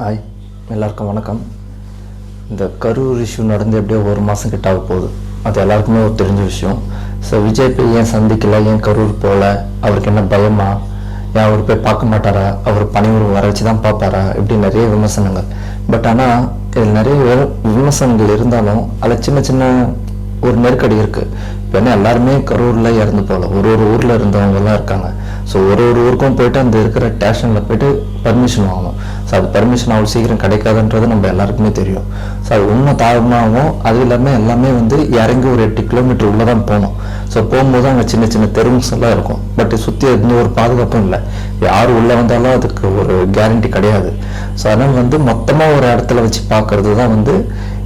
Hi எல்லாருக்கும் வணக்கம். இந்த கரூர் இஷ்யூ நடந்து எப்படியோ ஒரு மாதம் கிட்ட ஆக போகுது. அது எல்லாருக்குமே ஒரு தெரிஞ்ச விஷயம். ஸோ விஜய் போய் ஏன் சந்திக்கல? ஏன் கரூர் போகல அவருக்கு என்ன பயமா? ஏன் அவர் போய் பார்க்க மாட்டாரா? அவர் பணிவுரை வர வச்சு தான் பார்ப்பாரா? இப்படி நிறைய விமர்சனங்கள். பட் ஆனால் இதில் நிறைய விமர்சனங்கள் இருந்தாலும் அதில் சின்ன சின்ன ஒரு நெருக்கடி இருக்குது இப்போ என்ன எல்லாருமே கரூரில் இறந்து போகல. ஒரு ஒரு ஊரில் இருந்தவங்கெல்லாம் இருக்காங்க. ஸோ ஒரு ஒரு ஊருக்கும் போயிட்டு அந்த இருக்கிற ஸ்டேஷனில் போயிட்டு பர்மிஷன் வாங்கணும். ஸோ அது பர்மிஷன் அவ்வளோ சீக்கிரம் கிடைக்காதுன்றது நம்ம எல்லாருக்குமே தெரியும். ஸோ அது உண்மை தாழ்மாகவும் அது இல்லாமல் எல்லாமே வந்து இறங்கி ஒரு எட்டு கிலோமீட்டர் உள்ளே தான் போகணும். ஸோ போகும்போது அங்கே சின்ன சின்ன தெருவுஸ் எல்லாம் இருக்கும். பட் சுற்றி எந்த ஒரு பாதுகாப்பும் இல்லை. யார் உள்ளே வந்தாலும் அதுக்கு ஒரு கேரண்டி கிடையாது. ஸோ அதனால் வந்து மொத்தமாக ஒரு இடத்துல வச்சு பார்க்கறது தான் வந்து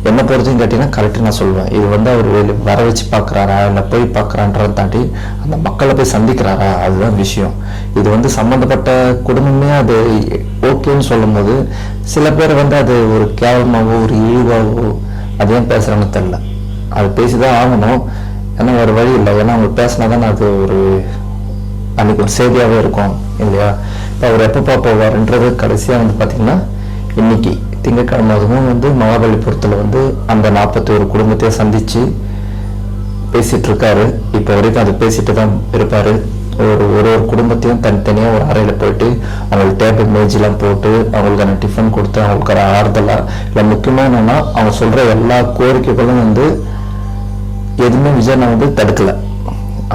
என்ன பொறுத்தையும் கேட்டிங்கன்னா கரெக்டாக நான் சொல்லுவேன். இது வந்து அவர் வெளி- வர வச்சு பார்க்குறாரா இல்லை போய் பார்க்குறான்றதை தாண்டி அந்த மக்களை போய் சந்திக்கிறாரா அதுதான் விஷயம். இது வந்து சம்மந்தப்பட்ட குடும்பமே அது ஓகேன்னு சொல்லும்போது சில பேர் வந்து அது ஒரு கேவலமாகவோ ஒரு இழிவாகவோ அது ஏன் தெரில அது பேசி தான் ஆகணும். ஏன்னா வேறு வழி இல்லை. ஏன்னா அவங்க பேசினா தானே அது ஒரு அன்னைக்கு ஒரு செய்தியாகவே இருக்கும் இல்லையா? இப்போ அவர் எப்போ போவார்ன்றது கடைசியாக வந்து பார்த்திங்கன்னா இன்னைக்கு. திங்கட்கிழமை அதுவும் வந்து மகாபலிபுரத்தில் வந்து அந்த நாற்பத்தி ஒரு குடும்பத்தையும் சந்தித்து பேசிகிட்டு இருக்காரு இப்போ வரைக்கும் அது பேசிட்டு தான் இருப்பார். ஒரு ஒரு ஒரு குடும்பத்தையும் தனித்தனியாக ஒரு அறையில் போயிட்டு அவங்களுக்கு டேபிள் மேஜிலாம் போட்டு அவங்களுக்கான டிஃபன் கொடுத்து அவங்களுக்கான ஆறுதலாக இல்லை முக்கியமாக என்னென்னா அவங்க சொல்கிற எல்லா கோரிக்கைகளும் வந்து எதுவுமே விஜயனை வந்து தடுக்கலை.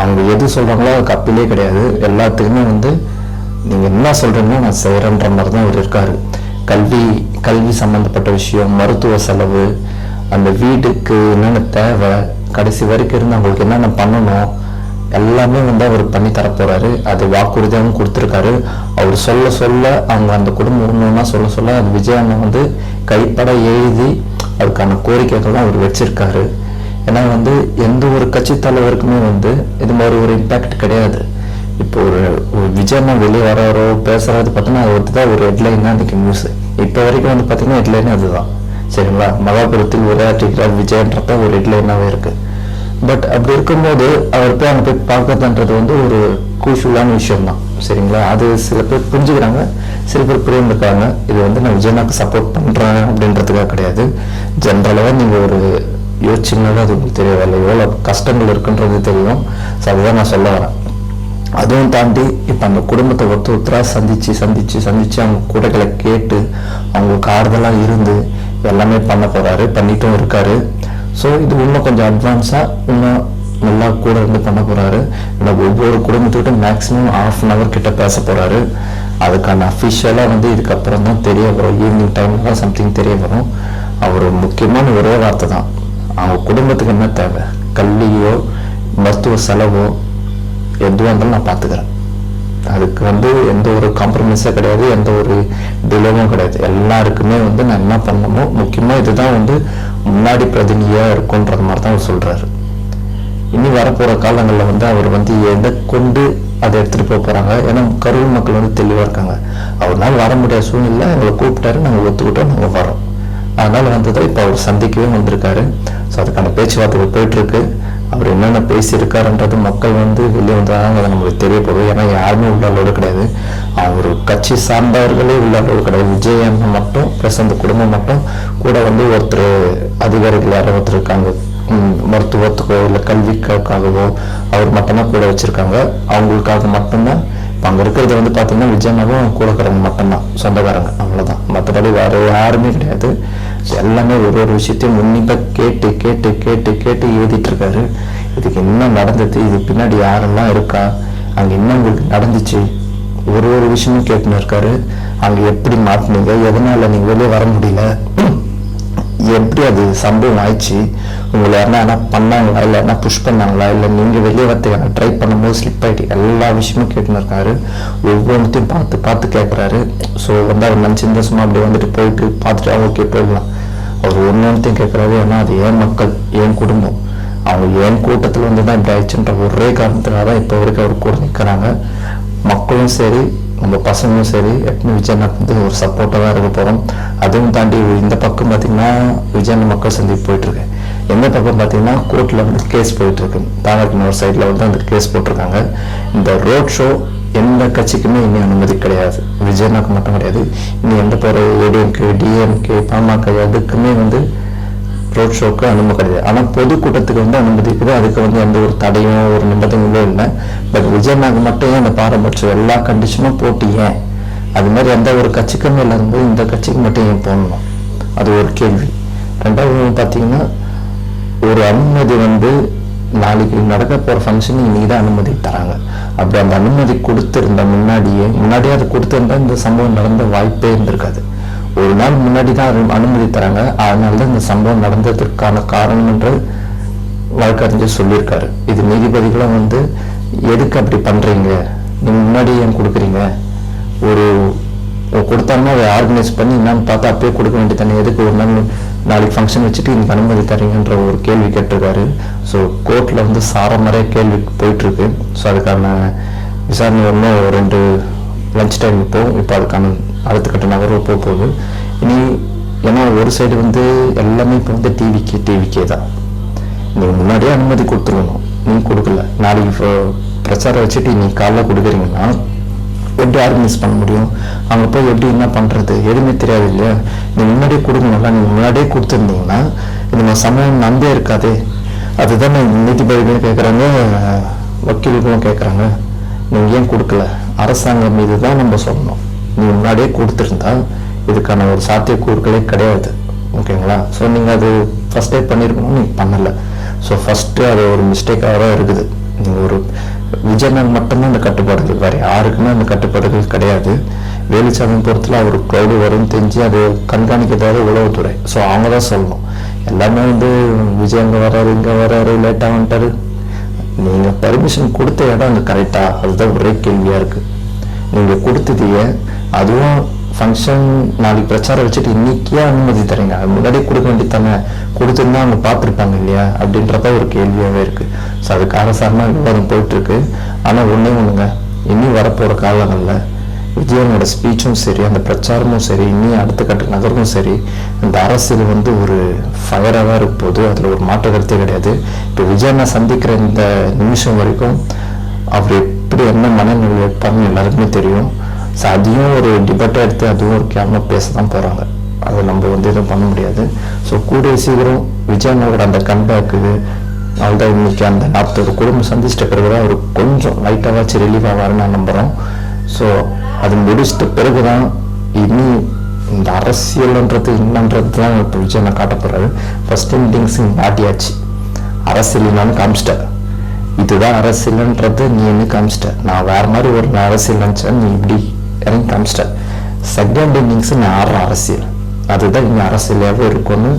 அவங்க எது சொல்கிறாங்களோ அதுக்கு அப்பிலே கிடையாது. எல்லாத்துக்குமே வந்து நீங்கள் என்ன சொல்கிறீங்களோ நான் செய்கிறேன்ற மாதிரி தான் அவர் இருக்காரு. கல்வி கல்வி சம்மந்தப்பட்ட விஷயம் மருத்துவ செலவு அந்த வீட்டுக்கு என்னென்ன தேவை கடைசி வரைக்கும் இருந்து அவங்களுக்கு என்னென்ன பண்ணணும் எல்லாமே வந்து அவர் பண்ணி தர அது வாக்குறுதியாகவும் கொடுத்துருக்காரு. அவர் சொல்ல சொல்ல அவங்க அந்த குடும்பம் ஒன்றுனா சொல்ல சொல்ல அது விஜய் அண்ணன் வந்து கைப்பட எழுதி அதுக்கான கோரிக்கைகள் அவர் வச்சிருக்காரு. ஏன்னா வந்து எந்த ஒரு கட்சி தலைவருக்குமே வந்து இது மாதிரி ஒரு இம்பாக்ட் கிடையாது. இப்போ ஒரு ஒரு விஜயமா வெளியே வராரோ பேசுறது பார்த்தோன்னா அது வந்து தான் ஒரு ஹெட்லைன் தான் இன்னைக்கு நியூஸ் இப்போ வரைக்கும் வந்து பார்த்தீங்கன்னா ஹெட்லைன் அதுதான். சரிங்களா? மகாபுரத்தில் உரையாற்றுகிறார் விஜயன்றத ஒரு ஹெட்லைனாகவே இருக்கு. பட் அப்படி இருக்கும்போது அவர் போய் அங்கே போய் பார்க்கறதுன்றது வந்து ஒரு கூஷுவலான விஷயம்தான். சரிங்களா? அது சில பேர் புரிஞ்சுக்கிறாங்க சில பேர் புரிந்துருக்காங்க இது வந்து நான் விஜயனாக்கு சப்போர்ட் பண்ணுறேன் அப்படின்றதுக்காக கிடையாது. ஜென்ரலாக நீங்கள் ஒரு யோசிச்சிங்கனாலும் அது உங்களுக்கு தெரியும் அதில் எவ்வளோ கஷ்டங்கள் இருக்குன்றது தெரியும். ஸோ அதுதான் நான் சொல்ல வரேன். அதுவும் தாண்டி இப்போ அந்த குடும்பத்தை ஒருத்தர் ஒருத்தராக சந்தித்து சந்தித்து சந்தித்து அவங்க கூடைகளை கேட்டு அவங்களுக்கு ஆறுதலாக இருந்து எல்லாமே பண்ண போகிறாரு பண்ணிட்டும் இருக்காரு. ஸோ இது இன்னும் கொஞ்சம் அட்வான்ஸாக இன்னும் நல்லா கூட இருந்து பண்ண போகிறாரு இல்லை ஒவ்வொரு குடும்பத்துக்கிட்ட மேக்ஸிமம் ஹாஃப் அன் ஹவர் கிட்ட பேச போகிறாரு அதுக்கான அஃபிஷியலாக வந்து இதுக்கப்புறம் தான் தெரிய வரும். ஈவினிங் டைமில் தான் சம்திங் தெரிய வரும். அவர் முக்கியமான ஒரே வார்த்தை தான். அவங்க குடும்பத்துக்கு என்ன தேவை? கல்வியோ மருத்துவ செலவோ எதுவாக இருந்தாலும் நான் பார்த்துக்கிறேன். அதுக்கு வந்து எந்த ஒரு காம்ப்ரமைஸும் கிடையாது எந்த ஒரு டிலேவும் கிடையாது. எல்லாருக்குமே வந்து நான் என்ன பண்ணணுமோ முக்கியமாக இதுதான் வந்து முன்னாடி பிரதிநிதியாக இருக்கும்ன்றது மாதிரி தான் அவர் சொல்கிறாரு இனி வரப்போகிற காலங்களில் வந்து அவர் வந்து எதை கொண்டு அதை எடுத்துகிட்டு போக போகிறாங்க ஏன்னா கரூர் மக்கள் வந்து தெளிவாக இருக்காங்க. அவர்னால வர முடியாத சூழ்நிலை எங்களை கூப்பிட்டாரு நாங்கள் ஒத்துக்கிட்டோம் நாங்கள் வரோம் அதனால வந்ததை இப்போ அவர் சந்திக்கவே வந்திருக்காரு. ஸோ அதுக்கான பேச்சுவார்த்தைகள் போயிட்டு இருக்கு. அவர் என்னென்ன பேசியிருக்காருன்றது மக்கள் வந்து வெளியே வந்தாங்க அதை நம்மளுக்கு தெரியப்படும் ஏன்னா யாருமே உள்ள அளவோடு கிடையாது. அவர் கட்சி சார்ந்தவர்களே உள்ள அளவு கிடையாது. விஜய் அண்ணன் மட்டும் ப்ளஸ் அந்த குடும்பம் மட்டும் கூட வந்து ஒருத்தர் அதிகாரிகள் யாரோ ஒருத்தர் இருக்காங்க. மருத்துவத்துக்கோ இல்லை கல்விக்காகவோ அவர் மட்டும்தான் கூட வச்சிருக்காங்க. அவங்களுக்காக மட்டும்தான். இப்போ அங்கே இருக்கிறது வந்து பார்த்தீங்கன்னா விஜயனாவும் கூடக்காரங்க மட்டும்தான். சொந்தக்காரங்க. அவ்வளோதான் மற்றபடி வேறு யாருமே கிடையாது. எல்லாமே ஒரு ஒரு விஷயத்தையும் உன்னிப்பாக கேட்டு கேட்டு கேட்டு கேட்டு எழுதிட்டு இருக்காரு. இதுக்கு என்ன நடந்தது? இதுக்கு பின்னாடி யாரெல்லாம் இருக்கா? அங்கே என்ன உங்களுக்கு நடந்துச்சு? ஒரு ஒரு விஷயமும் கேட்டுன்னு இருக்காரு. அங்கே எப்படி மாட்டினீங்க? எதனால நீங்கள் வெளியே வர முடியல? எப்படி அது சம்பவம் ஆயிடுச்சு? உங்களை யாருனா என்ன பண்ணாங்களா? இல்லை என்ன புஷ் பண்ணாங்களா? இல்லை நீங்கள் வெளியே வரத்துக்கான ட்ரை பண்ணும்போது ஸ்லிப் ஆகிட்டு எல்லா விஷயமும் கேட்டுன்னு இருக்காரு. ஒவ்வொன்றுத்தையும் பார்த்து பார்த்து கேட்குறாரு ஸோ வந்து அவர் நினச்சிருந்தா சும்மா அப்படி வந்துட்டு போயிட்டு பார்த்துட்டு ஓகே போயிடலாம். அவர் ஒன்று ஒன்றுத்தையும் கேட்குறாரு ஏன்னா அது ஏன் மக்கள் ஏன் குடும்பம்? அவங்க ஏன் கூட்டத்தில் வந்து தான் இப்படி ஆயிடுச்சுன்ற ஒரே காரணத்துக்காக தான் இப்போ வரைக்கும் அவர் கூட நிற்கிறாங்க மக்களும் சரி நம்ம பசங்களும் சரி எப்பவுமே விஜயநாத் வந்து ஒரு சப்போர்ட்டாக தான் இருக்க போகிறோம் அதுவும் தாண்டி இந்த பக்கம் பார்த்தீங்கன்னா விஜயன் மக்கள் சந்திப்பு போயிட்டுருக்கு. எந்த பக்கம் பார்த்தீங்கன்னா கோர்ட்டில் வந்து கேஸ் போயிட்டுருக்கு. இருக்கு தாவரத்தின் ஒரு சைடில் வந்து அந்த கேஸ் போட்டிருக்காங்க. இந்த ரோட் ஷோ எந்த கட்சிக்குமே இனி அனுமதி கிடையாது. விஜயனாக்கு மட்டும் கிடையாது. இனி எந்த போகிற ஏடிஎம்கே டிஎம்கே பாமக எதுக்குமே வந்து ரோட் ஷோக்கு அனுமதி கிடையாது. ஆனால் பொதுக்கூட்டத்துக்கு வந்து அனுமதி இருக்குது. அதுக்கு வந்து எந்த ஒரு தடையும் ஒரு நிபந்தனைகளும் இல்லை. பட் விஜயனாக்கு மட்டும் ஏன் அந்த பாரபட்சம் எல்லா கண்டிஷனும் போட்டு ஏன்? அது மாதிரி எந்த ஒரு கட்சிக்குமே இல்லாதபோது இந்த கட்சிக்கு மட்டும் ஏன் போடணும்? அது ஒரு கேள்வி. ரெண்டாவது பார்த்தீங்கன்னா ஒரு அனுமதி வந்து நாளைக்கு நடக்க போகிற ஃபங்க்ஷன் இன்றைக்கி தான் அனுமதி தராங்க. அப்படி அந்த அனுமதி கொடுத்துருந்த முன்னாடியே முன்னாடியே அது கொடுத்துருந்தா இந்த சம்பவம் நடந்த வாய்ப்பே இருந்திருக்காது. ஒரு நாள் முன்னாடி தான் அனு- அனுமதி தராங்க. அதனால தான் இந்த சம்பவம் நடந்ததற்கான காரணம் என்று வழக்கறிஞர் சொல்லியிருக்காரு. இது நீதிபதிகளும் வந்து எதுக்கு அப்படி பண்றீங்க? நீங்கள் முன்னாடி ஏன் கொடுக்குறீங்க? ஒரு கொடுத்தாங்கன்னா அதை ஆர்கனைஸ் பண்ணி என்னன்னு பார்த்தா அப்பயே கொடுக்க வேண்டியதானே எதுக்கு ஒரு நாள் நாளைக்கு ஃபங்க்ஷன் வச்சுட்டு இன்னைக்கு அனுமதி தரீங்கன்ற ஒரு கேள்வி கேட்டிருக்காரு. ஸோ கோர்ட்டில் வந்து சாரமறைய கேள்வி போயிட்டு இருக்கு ஸோ அதுக்கான விசாரணை ஒன்று ரெண்டு லஞ்ச் டைம் இப்போ இப்போ அதுக்கான அடுத்த கட்ட நகர்வு போக போகுது. இனி ஏன்னா ஒரு சைடு வந்து எல்லாமே இப்போ வந்து டிவிக்கு டிவிக்கே தான். நீங்கள் முன்னாடியே அனுமதி கொடுத்துருக்கணும். நீங்க கொடுக்கல. நாளைக்கு இப்போ பிரச்சாரம் வச்சுட்டு நீ காலைல கொடுக்குறீங்கன்னா எப்படி ஆர்கனைஸ் பண்ண முடியும்? அங்க போய் எப்படி என்ன பண்றது? எதுவுமே தெரியாது இல்லையா? நீங்கள் முன்னாடியே கொடுக்கணும்ல நீங்க முன்னாடியே கொடுத்துருந்தீங்கன்னா இந்த சமயம் நம்பே இருக்காதே. அதுதான் நீதிபதிகளும் கேட்குறாங்க வக்கீல்களும் கேட்குறாங்க. நீங்கள் ஏன் கொடுக்கல? அரசாங்கம் மீது தான் நம்ம சொல்லணும். நீ முன்னாடியே கொடுத்துருந்தா இதுக்கான ஒரு சாத்தியக்கூறுகளே கிடையாது. ஓகேங்களா? ஸோ நீங்கள் அது ஃபஸ்ட்டே பண்ணியிருக்கணும் நீங்கள் பண்ணலை. ஸோ ஃபஸ்ட்டு அது ஒரு மிஸ்டேக்காக தான் இருக்குது. நீங்கள் ஒரு விஜயநன் மட்டும்தான் அந்த கட்டுப்பாடுகள் வேறு யாருக்குமே அந்த கட்டுப்பாடுகள் கிடையாது. வேலுச்சாமி பொறுத்தல அவர் க்ரௌடு வரும்னு தெரிஞ்சு அது கண்காணிக்கிறதாவது உளவுத்துறை ஸோ அவங்க தான் சொல்லணும். எல்லாமே வந்து விஜய் அங்கே வராரு இங்கே வராரு லேட்டாக வந்துட்டாரு. நீங்கள் பர்மிஷன் கொடுத்த இடம் அங்கே கரெக்டா அதுதான் ஒரே கேள்வியாக இருக்குது நீங்கள் கொடுத்தது அதுவும் ஃபங்க்ஷன் நாளைக்கு பிரச்சாரம் வச்சுட்டு இன்னைக்கே அனுமதி தரீங்க அது முன்னாடியே கொடுக்க வேண்டியது தானே. கொடுத்துருந்தா அவங்க பார்த்துருப்பாங்க இல்லையா? அப்படின்றத ஒரு கேள்வியாகவே இருக்கு. ஸோ அது காரசாரமாக விவாதம் போயிட்டுருக்கு. ஆனால் ஒன்றே ஒன்றுங்க இனி வரப்போகிற காலங்களில் விஜயனோட ஸ்பீச்சும் சரி அந்த பிரச்சாரமும் சரி இனி அடுத்த கட்ட நகர்வும் சரி இந்த அரசியல் வந்து ஒரு ஃபயராக தான் இருக்க அதில் ஒரு மாற்று கருத்தே கிடையாது. இப்போ விஜயனை சந்திக்கிற இந்த நிமிஷம் வரைக்கும் அவர் எப்படி என்ன மனநிலை வைப்பாங்கன்னு எல்லாருக்குமே தெரியும். ஸோ அதையும் ஒரு டிபேட்டாக எடுத்து அதுவும் ஒரு கேமரா பேச தான் போகிறாங்க அதை நம்ம வந்து எதுவும் பண்ண முடியாது. ஸோ கூடிய சீக்கிரம் விஜயனோட அந்த கம்பேக்கு அவள்தான் இன்னைக்கு அந்த நாற்பது குடும்பம் சந்திச்சிட்ட பிறகு தான் அவர் கொஞ்சம் லைட்டாகாச்சும் ரிலீவ் ஆவாருன்னு நான் நம்புகிறோம் ஸோ அது முடிச்சிட்ட பிறகு தான் இனி இந்த அரசியல்ன்றது என்னன்றது தான் இப்போ விஜய் காட்ட போகிறாரு ஃபர்ஸ்ட் திங்ஸ் மாட்டியாச்சு அரசியல் நான் காமிச்சிட்டேன் இதுதான் அரசியல்ன்றது நீ என்ன காமிச்சிட்ட? நான் வேற மாதிரி ஒரு அரசியல் நினச்சேன் நீ இப்படி இறங்கி காமிச்சிட்ட. செகண்ட் இன்னிங்ஸ் நான் ஆடுற அரசியல். அதுதான் இங்கே அரசியலாகவே இருக்கும்னு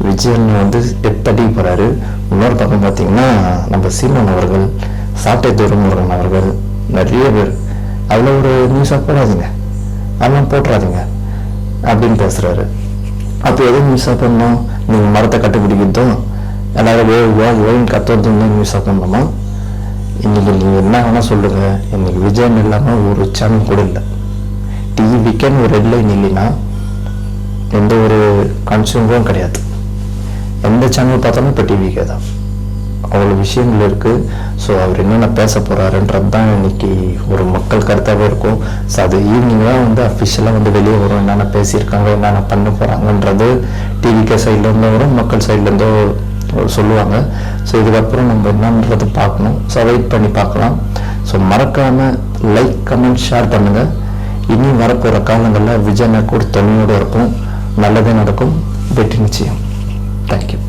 விஜயன் வந்து எப்படி போகிறாரு இன்னொரு பக்கம் பார்த்தீங்கன்னா நம்ம சீமான் அவர்கள் சாட்டை துரைமுருகன் அவர்கள் நிறைய பேர். அதில் ஒரு நியூஸாக போடாதீங்க. அதெல்லாம் போட்டுறாதீங்க. அப்படின்னு பேசுகிறாரு அப்போ எது நியூஸாக பண்ணணும்? நீங்கள் மரத்தை கட்டுப்பிடிக்கிறதும் எல்லாரும் ஓ ஓ கத்துறதும் தான் நியூஸாக பண்ணணுமா? இன்றைக்கி நீங்கள் என்ன வேணால் சொல்லுங்கள் இன்றைக்கி விஜயம் இல்லாமல் ஒரு சேனல் கூட இல்லை. டிவிக்கேன்னு ஒரு ரெட்லைன் இல்லைன்னா எந்த ஒரு கன்சியூமரும் கிடையாது. எந்த சேனல் பார்த்தாலும் இப்போ டிவிக்கே தான். அவ்வளோ விஷயங்கள் இருக்குது ஸோ அவர் என்னென்ன பேச போகிறாருன்றது தான் இன்னைக்கு ஒரு மக்கள் கருத்தாகவே இருக்கும். ஸோ அது ஈவினிங் தான் வந்து அஃபிஷியலாக வந்து வெளியே வரும். என்னென்ன பேசியிருக்காங்க என்னென்ன பண்ண போகிறாங்கன்றது டிவிகே சைட்லேருந்தும் வரும் மக்கள் சைட்லேருந்தோ சொல்லுவாங்க. ஸோ இதுக்கப்புறம் நம்ம என்னன்றது பார்க்கணும். ஸோ வெயிட் பண்ணி பார்க்கலாம். ஸோ மறக்காமல் லைக் கமெண்ட் ஷேர் பண்ணுங்கள் இனி வரப்போகிற காலங்களில் விஜய் நக்கூர் துணையோடு இருக்கும் நல்லதே நடக்கும். வெற்றி நிச்சயம். Thank you.